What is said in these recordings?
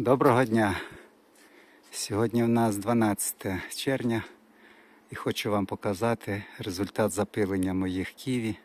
Доброго дня. Сьогодні у нас 12 червня і хочу вам показати результат запилення моїх ківі.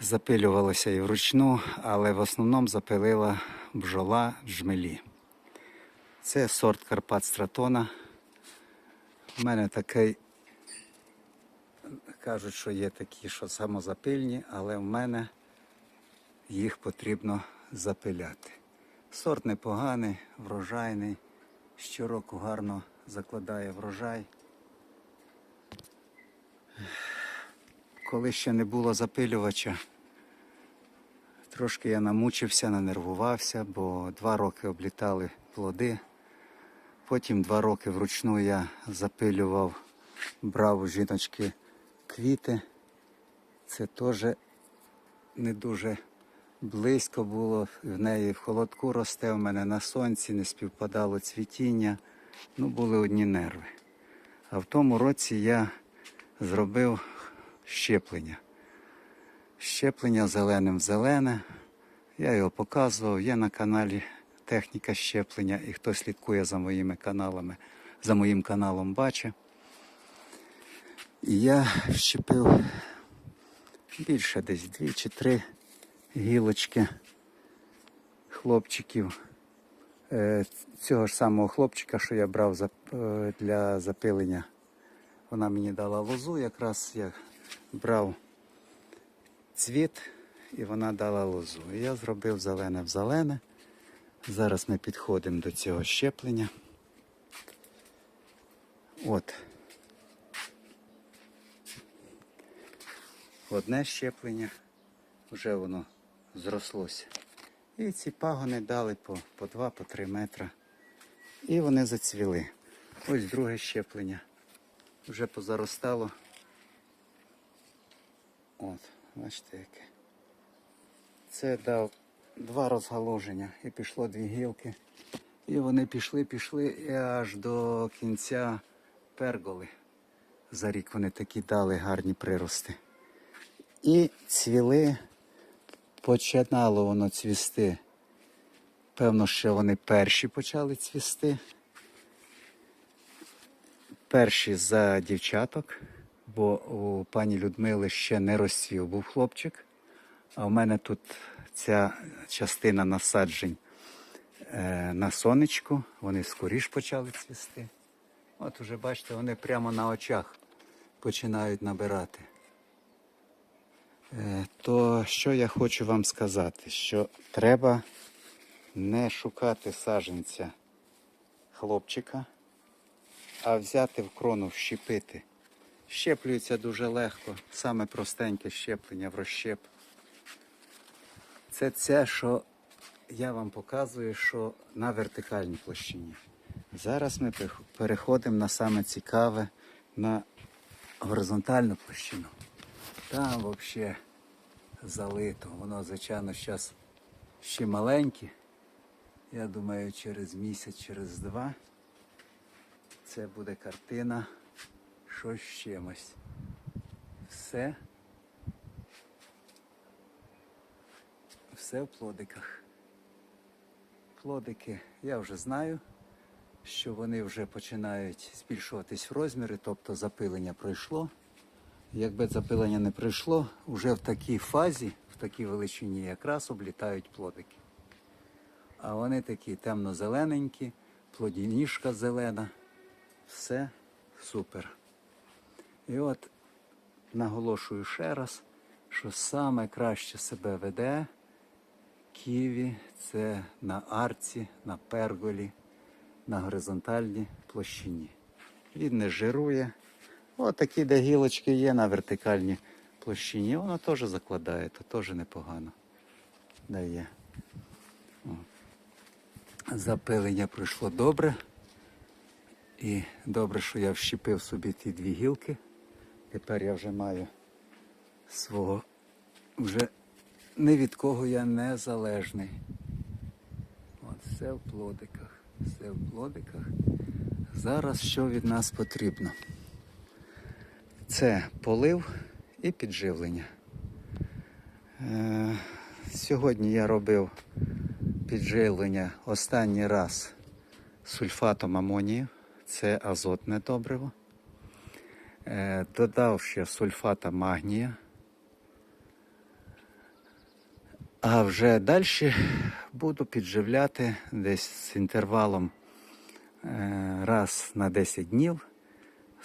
Запилювалося і вручну, але в основному запилила бджола джмелі. Це сорт Карпат Стратона. У мене такий, кажуть, що є такі, що самозапильні, але в мене їх потрібно запиляти. Сорт непоганий, врожайний. Щороку гарно закладає врожай. Коли ще не було запилювача, трошки я намучився, нанервувався, бо два роки облітали плоди. Потім два роки вручну я запилював, брав у жіночки квіти. Це теж не дуже близько було. В неї в холодку росте, в мене на сонці, не співпадало цвітіння. Ну, були одні нерви. А в тому році я зробив щеплення. Щеплення зеленим в зелене. Я його показував, є на каналі техніка щеплення, і хто слідкує за моїми каналами, за моїм каналом бачить. І я щепив більше десь дві чи три гілочки хлопчиків. Е, Цього ж самого хлопчика, що я брав е, для запилення. Вона мені дала лозу, якраз я брав цвіт і вона дала лозу. І я зробив зелене в зелене. Зараз ми підходимо до цього щеплення. От. Одне щеплення, вже воно зрослося. І ці пагони дали по, по 2 по 3 метри. І вони зацвіли. Ось друге щеплення. Вже позаростало. От, бачите яке. Це дав два розгалуження і пішло дві гілки. І вони пішли, пішли і аж до кінця перголи. За рік вони такі дали гарні прирости. І цвіли, починало воно цвісти. Певно, що вони перші почали цвісти. Перші за дівчаток, бо у пані Людмили ще не розцвів був хлопчик. А в мене тут ця частина насаджень е, на сонечку, вони скоріш почали цвісти. От уже бачите, вони прямо на очах починають набирати. Е, То що я хочу вам сказати, що треба не шукати саженця хлопчика, а взяти в крону, вщепити. Щеплюється дуже легко, саме простеньке щеплення в розщеп. Це це, що я вам показую, що на вертикальній площині. Зараз ми переходимо на саме цікаве на горизонтальну площину. Там взагалі залито. Воно, звичайно, зараз ще маленьке. Я думаю, через місяць, через два це буде картина щось з чимось. Все. Все в плодиках. Плодики я вже знаю, що вони вже починають збільшуватись в розміри, тобто запилення пройшло. Якби запилення не пройшло, вже в такій фазі, в такій величині якраз облітають плодики. А вони такі темно-зелененькі, плодініжка зелена. Все супер. І от наголошую ще раз, що саме краще себе веде ківі це на арці, на перголі, на горизонтальній площині. Він не жирує. От такі гілочки є на вертикальній площині, воно теж закладає, то теж непогано дає. О. Запилення пройшло добре. І добре, що я вщепив собі ті дві гілки. Тепер я вже маю свого вже ні від кого я не залежний. От все в плодиках, все в плодиках. Зараз що від нас потрібно? Це полив і підживлення. Е, сьогодні я робив підживлення останній раз сульфатом амонію. Це азотне добриво. Е, Додав ще сульфата магнія. А вже далі буду підживляти десь з інтервалом е, раз на 10 днів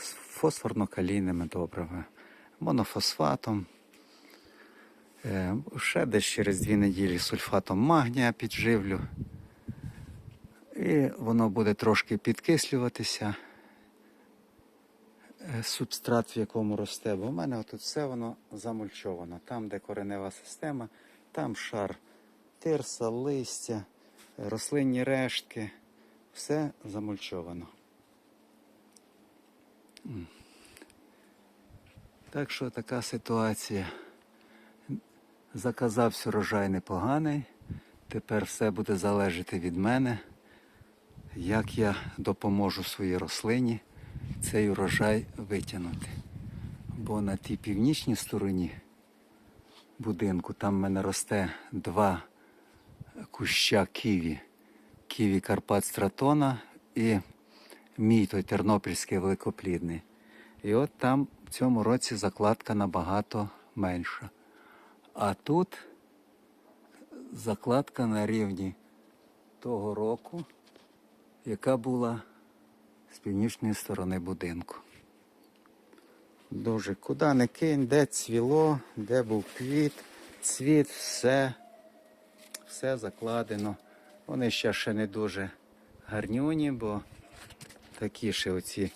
з фосфорно-калійними добривами, монофосфатом. Е, Ще десь через дві неділі сульфатом магнія підживлю. І воно буде трошки підкислюватися. Е, Субстрат, в якому росте, бо в мене тут все воно замульчовано. Там, де коренева система, там шар тирса, листя, рослинні рештки. Все замульчовано. Так що така ситуація. Заказався урожай непоганий. Тепер все буде залежати від мене, як я допоможу своїй рослині цей урожай витягнути. Бо на тій північній стороні будинку там в мене росте два куща ківі. Ківі Карпат Стратона і мій той тернопільський великоплідний. І от там в цьому році закладка набагато менша. А тут закладка на рівні того року, яка була з північної сторони будинку. Дуже куди не кинь, де цвіло, де був квіт, цвіт, все, все закладено. Вони ще ще не дуже гарнюні, бо такі ще оці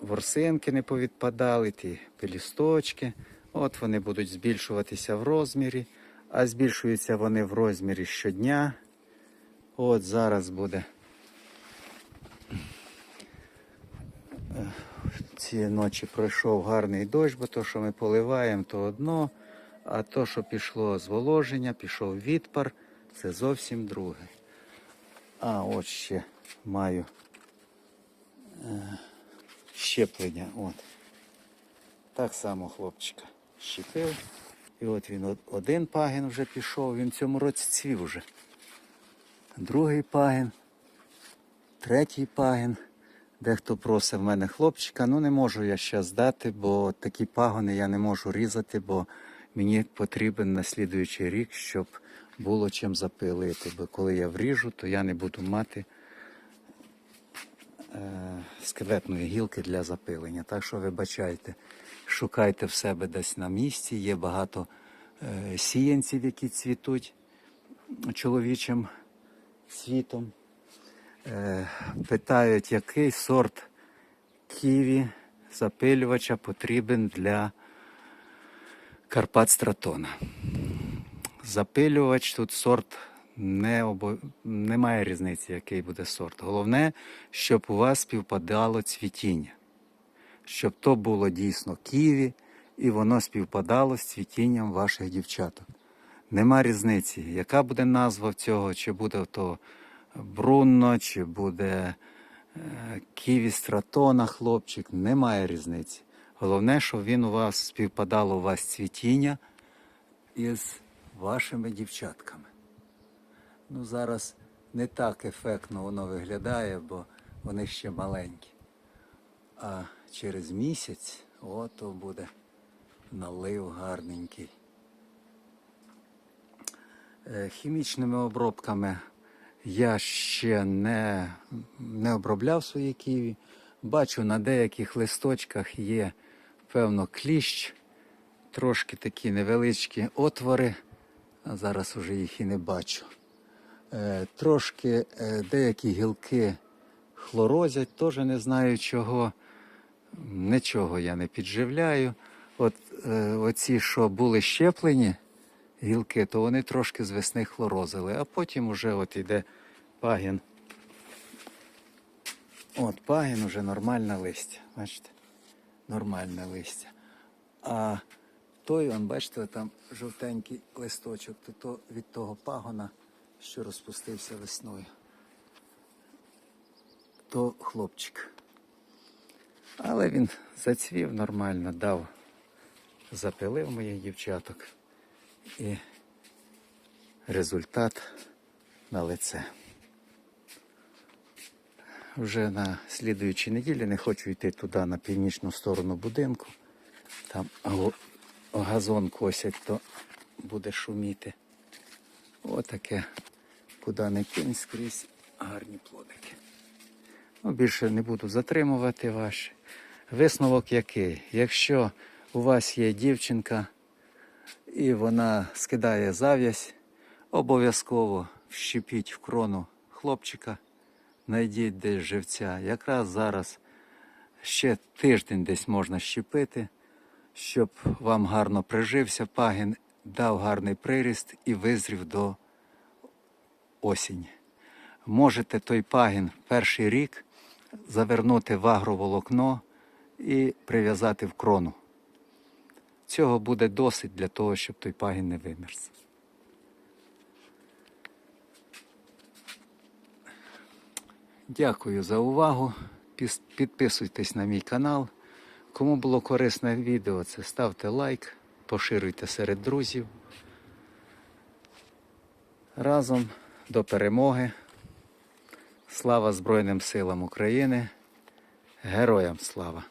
ворсинки не повідпадали, ті пелісточки. От вони будуть збільшуватися в розмірі, а збільшуються вони в розмірі щодня. От зараз буде. Е, Ці ночі пройшов гарний дощ, бо то, що ми поливаємо, то одно, а то, що пішло зволоження, пішов відпар, це зовсім друге. А от ще маю щеплення. От. Так само хлопчика щепив. І от він один пагін вже пішов, він в цьому році цвів вже. Другий пагін, третій пагін. Дехто просить в мене хлопчика, ну не можу я ще здати, бо такі пагони я не можу різати, бо мені потрібен на слідуючий рік, щоб було чим запилити. Бо коли я вріжу, то я не буду мати е, скелетної гілки для запилення. Так що вибачайте, шукайте в себе десь на місці. Є багато е, сіянців, які цвітуть чоловічим світом. Е, питають, який сорт ківі запилювача потрібен для Карпат Стратона. Запилювач тут сорт не обо... немає різниці, який буде сорт. Головне, щоб у вас співпадало цвітіння. Щоб то було дійсно ківі, і воно співпадало з цвітінням ваших дівчаток. Нема різниці, яка буде назва в цього, чи буде то Брунно, чи буде е, Ківі Стратона, хлопчик, немає різниці. Головне, щоб він у вас співпадало у вас цвітіння із вашими дівчатками. Ну, зараз не так ефектно воно виглядає, бо вони ще маленькі. А через місяць ото буде налив гарненький. Е, Хімічними обробками я ще не, не обробляв свої ківі. Бачу, на деяких листочках є, певно, кліщ, трошки такі невеличкі отвори, а зараз уже їх і не бачу. Е, трошки е, деякі гілки хлорозять, теж не знаю чого. Нічого я не підживляю. От е, оці, що були щеплені, гілки, то вони трошки з весни хлорозили, а потім уже от іде пагін. От пагін уже нормальне листя. Бачите? Нормальне листя. А той, он, бачите, там жовтенький листочок, то, то від того пагона, що розпустився весною. То хлопчик. Але він зацвів нормально, дав, запилив моїх дівчаток. І результат на лице. Вже на слідуючій неділі не хочу йти туди на північну сторону будинку. Там газон косять, то буде шуміти. Отаке, куди не кинь скрізь гарні плодики. Ну, більше не буду затримувати ваш. Висновок який? Якщо у вас є дівчинка і вона скидає зав'язь, обов'язково вщепіть в крону хлопчика, знайдіть десь живця. Якраз зараз ще тиждень десь можна щепити, щоб вам гарно прижився пагін, дав гарний приріст і визрів до осінь. Можете той пагін перший рік завернути в агроволокно і прив'язати в крону. Цього буде досить для того, щоб той пагін не вимерз. Дякую за увагу. Підписуйтесь на мій канал. Кому було корисне відео, це ставте лайк, поширюйте серед друзів. Разом до перемоги. Слава Збройним силам України. Героям слава!